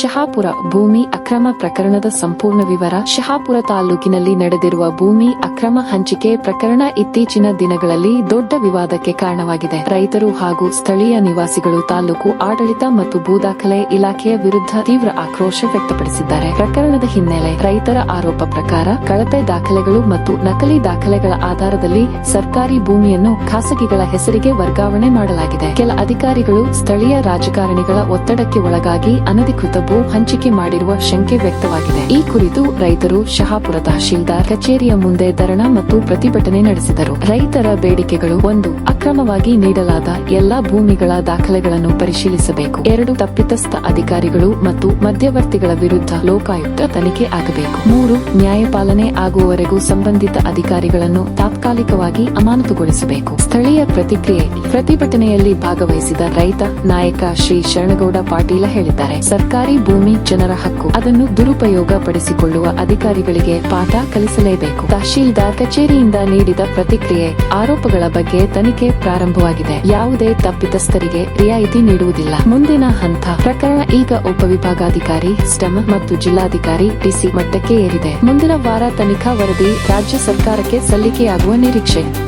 ಶಹಾಪುರ ಭೂಮಿ ಅಕ್ರಮ ಪ್ರಕರಣದ ಸಂಪೂರ್ಣ ವಿವರ ಶಹಾಪುರ ತಾಲೂಕಿನಲ್ಲಿ ನಡೆದಿರುವ ಭೂಮಿ ಅಕ್ರಮ ಹಂಚಿಕೆ ಪ್ರಕರಣ ಇತ್ತೀಚಿನ ದಿನಗಳಲ್ಲಿ ದೊಡ್ಡ ವಿವಾದಕ್ಕೆ ಕಾರಣವಾಗಿದೆ. ರೈತರು ಹಾಗೂ ಸ್ಥಳೀಯ ನಿವಾಸಿಗಳು ತಾಲೂಕು ಆಡಳಿತ ಮತ್ತು ಭೂದಾಖಲೆ ಇಲಾಖೆಯ ವಿರುದ್ಧ ತೀವ್ರ ಆಕ್ರೋಶ ವ್ಯಕ್ತಪಡಿಸಿದ್ದಾರೆ. ಪ್ರಕರಣದ ಹಿನ್ನೆಲೆ ರೈತರ ಆರೋಪ ಪ್ರಕಾರ ಕಳಪೆ ದಾಖಲೆಗಳು ಮತ್ತು ನಕಲಿ ದಾಖಲೆಗಳ ಆಧಾರದಲ್ಲಿ ಸರ್ಕಾರಿ ಭೂಮಿಯನ್ನು ಖಾಸಗಿಗಳ ಹೆಸರಿಗೆ ವರ್ಗಾವಣೆ ಮಾಡಲಾಗಿದೆ. ಕೆಲ ಅಧಿಕಾರಿಗಳು ಸ್ಥಳೀಯ ರಾಜಕಾರಣಿಗಳ ಒತ್ತಡಕ್ಕೆ ಒಳಗಾಗಿ ಅನಧಿಕೃತ ಭೂ ಹಂಚಿಕೆ ಮಾಡಿರುವ ಶಂಕೆ ವ್ಯಕ್ತವಾಗಿದೆ. ಈ ಕುರಿತು ರೈತರು ಶಹಾಪುರ ತಹಶೀಲ್ದಾರ್ ಕಚೇರಿಯ ಮುಂದೆ ಧರಣಾ ಮತ್ತು ಪ್ರತಿಭಟನೆ ನಡೆಸಿದರು. ರೈತರ ಬೇಡಿಕೆಗಳು ಒಂದು, ಅಕ್ರಮವಾಗಿ ನೀಡಲಾದ ಎಲ್ಲಾ ಭೂಮಿಗಳ ದಾಖಲೆಗಳನ್ನು ಪರಿಶೀಲಿಸಬೇಕು. ಎರಡು, ತಪ್ಪಿತಸ್ಥ ಅಧಿಕಾರಿಗಳು ಮತ್ತು ಮಧ್ಯವರ್ತಿಗಳ ವಿರುದ್ಧ ಲೋಕಾಯುಕ್ತ ತನಿಖೆ ಆಗಬೇಕು. ಮೂರು, ನ್ಯಾಯಪಾಲನೆ ಆಗುವವರೆಗೂ ಸಂಬಂಧಿತ ಅಧಿಕಾರಿಗಳನ್ನು ತಾತ್ಕಾಲಿಕವಾಗಿ ಅಮಾನತುಗೊಳಿಸಬೇಕು. ಸ್ಥಳೀಯ ಪ್ರತಿಕ್ರಿಯೆ, ಪ್ರತಿಭಟನೆಯಲ್ಲಿ ಭಾಗವಹಿಸಿದ ರೈತ ನಾಯಕ ಶ್ರೀ ಶರಣಗೌಡ ಪಾಟೀಲ ಹೇಳಿದ್ದಾರೆ. ಸರ್ಕಾರಿ ಭೂಮಿ ಜನರ ಹಕ್ಕು. ಅದನ್ನು ದುರುಪಯೋಗ ಪಡಿಸಿಕೊಳ್ಳುವ ಅಧಿಕಾರಿಗಳಿಗೆ ಪಾಠ ಕಲಿಸಲೇಬೇಕು. ತಹಶೀಲ್ದಾರ್ ಕಚೇರಿಯಿಂದ ನೀಡಿದ ಪ್ರತಿಕ್ರಿಯೆ ಆರೋಪಗಳ ಬಗ್ಗೆ ತನಿಖೆ ಪ್ರಾರಂಭವಾಗಿದೆ. ಯಾವುದೇ ತಪ್ಪಿತಸ್ಥರಿಗೆ ರಿಯಾಯಿತಿ ನೀಡುವುದಿಲ್ಲ. ಮುಂದಿನ ಹಂತ, ಪ್ರಕರಣ ಈಗ ಉಪವಿಭಾಗಾಧಿಕಾರಿ ಸ್ಟಮ್ ಮತ್ತು ಜಿಲ್ಲಾಧಿಕಾರಿ ಡಿಸಿ ಮಟ್ಟಕ್ಕೆ ಏರಿದೆ. ಮುಂದಿನ ವಾರ ತನಿಖಾ ವರದಿ ರಾಜ್ಯ ಸರ್ಕಾರಕ್ಕೆ ಸಲ್ಲಿಕೆಯಾಗುವ ನಿರೀಕ್ಷೆ.